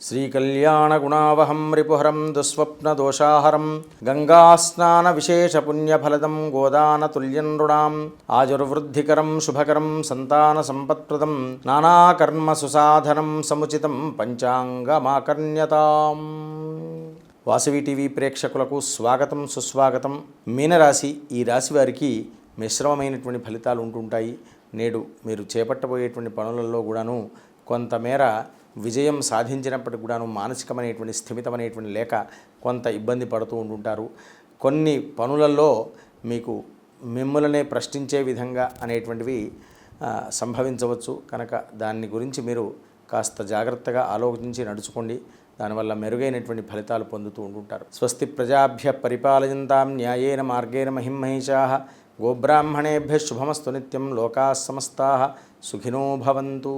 శ్రీకళ్యాణగుణావహం రిపుహరం దుస్వప్నదోషాహరం గంగాస్నానవిశేషపుణ్యఫలదం గోదానతుల్యం నృణాం ఆజుర్వృద్ధికరం శుభకరం సంతాన సంపత్ప్రదం నానాకర్మ సుసాధనం సముచితం పంచాంగమాకర్ణ్యతాం వాసవి టీవీ ప్రేక్షకులకు స్వాగతం సుస్వాగతం. మీనరాశి ఈ రాశి వారికి మిశ్రమమైనటువంటి ఫలితాలు ఉంటుంటాయి. నేడు మీరు చేపట్టబోయేటువంటి పనులలో కూడాను కొంతమేర విజయం సాధించినప్పటికి కూడాను మానసికమైనటువంటి స్థిమితమైనటువంటి లేక కొంత ఇబ్బంది పడుతూ ఉంటుంటారు. కొన్ని పనులలో మీకు మిమ్మల్నే ప్రశ్నించే విధంగా అనేటువంటివి సంభవించవచ్చు. కనుక దాన్ని గురించి మీరు కాస్త జాగ్రత్తగా ఆలోచించి నడుచుకోండి. దానివల్ల మెరుగైనటువంటి ఫలితాలు పొందుతూ ఉంటుంటారు. స్వస్తి ప్రజాభ్య పరిపాలయంతాం న్యాయేన మార్గేణ మహిమహిషా గోబ్రాహ్మణేభ్య శుభమస్తు నిత్యం లోకా సమస్తా. సుఖినో భవంతు.